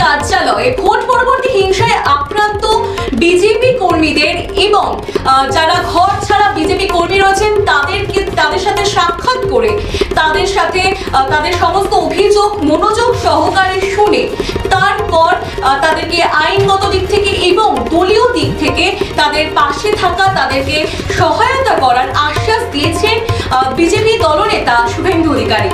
কার্যালয়ে ভোট পরবর্তী হিংসায় আক্রান্ত বিজেপি কর্মীদের এবং যারা ঘর ছাড়া বিজেপি কর্মী রয়েছেন, তাদেরকে, তাদের সাথে সাক্ষাৎ করে তাদের সাথে তাদের সমস্ত অভিযোগ, মনোযোগ সহকারে শুনে তারপর তাদেরকে আইনগত দিক থেকে এবং দলীয় দিক থেকে তাদের পাশে থাকা, তাদেরকে সহায়তা করার আশ্বাস দিয়েছেন বিজেপি দলনেতা শুভেন্দু অধিকারী।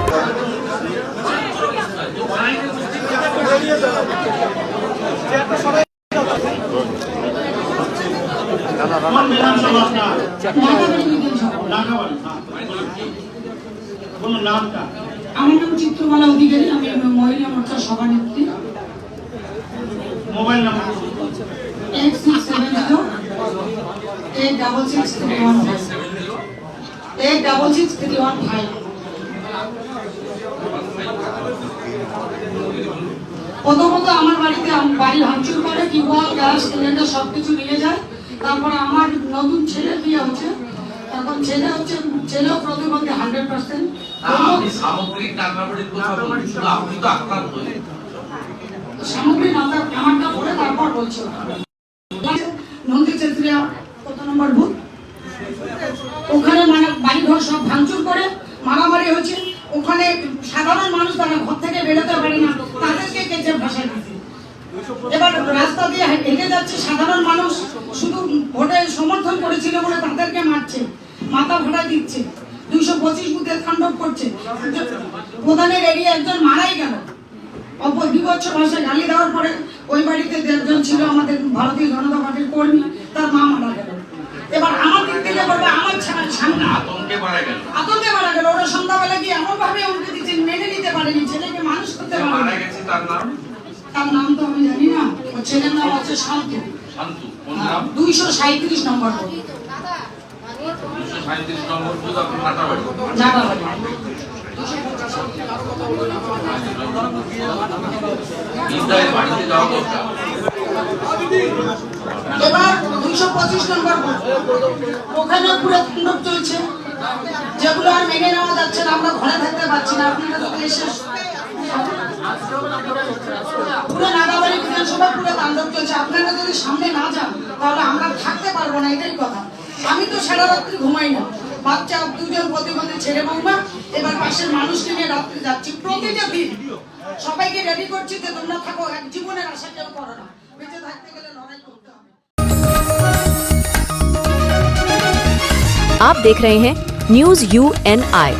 আমার নাম চিত্রমালা অধিকারী, আমি মহিলা মোর্চার সভানেত্রী। Mobile number six seven zero six three one five six three one five প্রথমত আমার বাড়িতে বাড়ি ভাঙচুর করে, টিউবওয়েল, গ্যাস, সিলিন্ডার সব কিছু নিয়ে যায়। তারপরে আমার নতুন ছেলে বিয়ে হচ্ছে? এখন ছেলে হচ্ছে ছেলেও প্রতিবন্ধী হান্ড্রেড পার্সেন্ট আপনি সামগ্রিক নাগাবাড়ির কথা বলুন আপনি তো আক্রান্ত হয়েছেন সামগ্রী আমারটা পরে তারপর বলছি। নন্দী চেত্রিয়া কত নম্বর বুথ? ওখানে মানে বাড়ি ঘর সব ভাঙচুর করে মারামারি হচ্ছে। ওখানে সাধারণ মানুষ তারা ঘর থেকে বেরোতে পারে না। তাদেরকে কেচে ভাষায় দিচ্ছে। এবার রাস্তা দিয়ে হেঁটে হেঁটে যাচ্ছে সাধারণ মানুষ। শুধু ভোটে সমর্থন করেছিল বলে তাদেরকে মারছে মাথা ভাড়া দিচ্ছে দুইশো পঁচিশ বুথে তাণ্ডব করছে। প্রধানের এরিয়া একজন মারাই গেল। অপর বিভৎস ভাষায় গালি দেওয়ার পরে ওই বাড়িতে ছিল আমাদের ভারতীয় জনতা পার্টির কর্মী তার মা মারা গেল। এবার আমার দিক থেকে বলবে আমার সামনে আতঙ্কে মারা গেল। আতঙ্কে মারা গেল। ওরা সন্ধ্যাবেলা গিয়ে এমন ভাবে উল্টে দিচ্ছে মেনে নিতে পারেনি ছেলেকে মানুষ করতে পারেনি। তার নাম? তো আমি জানি না। ওর ছেলের নাম হচ্ছে শান্তু। শান্তু। দুইশো সাঁত্রিশ নম্বর এবার দুইশো পঁচিশ নম্বর। ওখানে পুরো তাণ্ডব চলছে। যেগুলো আর মেনে নেওয়া যাচ্ছে না আমরা ঘরে থাকতে পারছি না। আপনারা তো এসে নাগাবাড়ি বিধানসভা পুরো তাণ্ডব চলছে আপনারা যদি সামনে না যান তাহলে আমরা থাকতে পারবো না এটাই কথা আমি তো সারা রাত্রি ঘুমাই না বাচ্চা দুজন প্রতিবন্ধী ছেলে বৌমা এবার পাশের মানুষকে নিয়ে রাত্রি যাচ্ছি প্রতিটা দিন সবাইকে রেডি করছি যে তোমরা থাকো এক জীবনের আশা কেউ করো না বেঁচে থাকতে গেলে লড়াই করতে হবে आप देख रहे हैं न्यूज यू एन आई